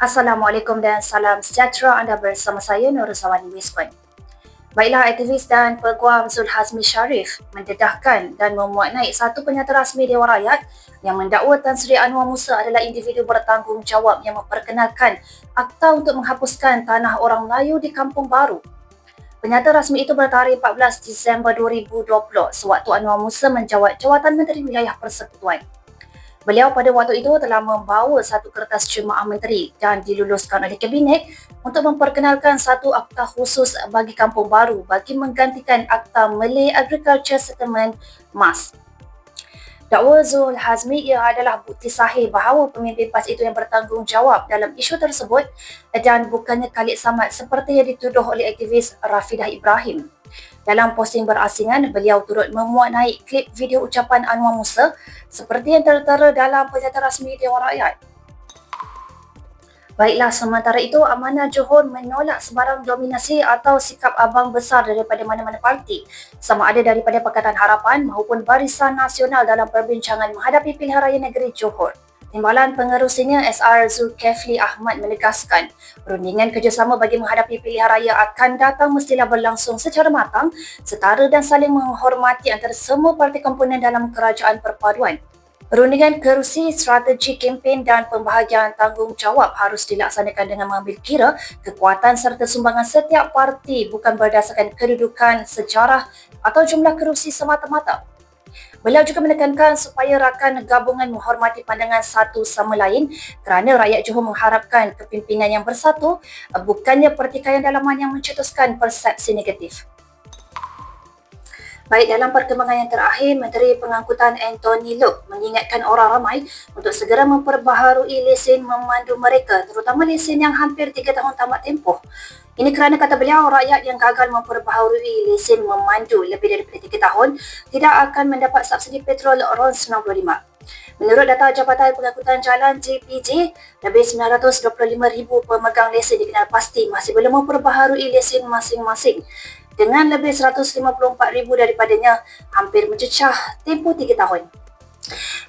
Assalamualaikum dan salam sejahtera anda bersama saya Nur Sawani Wiskon. Baiklah, aktivis dan peguam Zul Hazmi Sharif mendedahkan dan memuat naik satu penyata rasmi Dewan Rakyat yang mendakwa Tan Sri Anwar Musa adalah individu bertanggungjawab yang memperkenalkan akta untuk menghapuskan tanah orang Melayu di Kampung Baru. Penyata rasmi itu bertarikh 14 Disember 2020 sewaktu Anwar Musa menjawat jawatan Menteri Wilayah Persekutuan. Beliau pada waktu itu telah membawa satu kertas cemaah menteri dan diluluskan oleh kabinet untuk memperkenalkan satu akta khusus bagi kampung baru bagi menggantikan akta Malay Agriculture Settlement MAS. Dakwa Zul Hazmi ia adalah bukti sahih bahawa pemimpin PAS itu yang bertanggungjawab dalam isu tersebut dan bukannya kalik samat seperti yang dituduh oleh aktivis Rafidah Ibrahim. Dalam posting berasingan, beliau turut memuat naik klip video ucapan Anwar Musa seperti yang tertera dalam pernyataan rasmi Dewan Rakyat. Baiklah, sementara itu Amanah Johor menolak sebarang dominasi atau sikap abang besar daripada mana-mana parti sama ada daripada Pakatan Harapan maupun Barisan Nasional dalam perbincangan menghadapi pilihan raya negeri Johor. Timbalan pengerusinya SR Zulkefli Ahmad menegaskan perundingan kerjasama bagi menghadapi pilihan raya akan datang mestilah berlangsung secara matang, setara dan saling menghormati antara semua parti komponen dalam kerajaan perpaduan. Perundingan kerusi, strategi kempen dan pembahagian tanggungjawab harus dilaksanakan dengan mengambil kira kekuatan serta sumbangan setiap parti bukan berdasarkan kedudukan, sejarah atau jumlah kerusi semata-mata. Beliau juga menekankan supaya rakan gabungan menghormati pandangan satu sama lain kerana rakyat Johor mengharapkan kepimpinan yang bersatu bukannya pertikaian dalaman yang mencetuskan persepsi negatif. Baik dalam perkembangan yang terakhir, Menteri Pengangkutan Anthony Loke mengingatkan orang ramai untuk segera memperbaharui lesen memandu mereka terutama lesen yang hampir 3 tahun tamat tempoh. Ini kerana kata beliau rakyat yang gagal memperbaharui lesen memandu lebih daripada 3 tahun tidak akan mendapat subsidi petrol RON 95. Menurut data Jabatan Pengangkutan Jalan JPJ, lebih 925,000 pemegang lesen dikenal pasti masih belum memperbaharui lesen masing-masing dengan lebih 154,000 daripadanya hampir mencecah tempoh 3 tahun.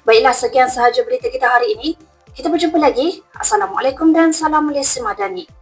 Baiklah, sekian sahaja berita kita hari ini. Kita berjumpa lagi. Assalamualaikum dan salam Malaysia Madani.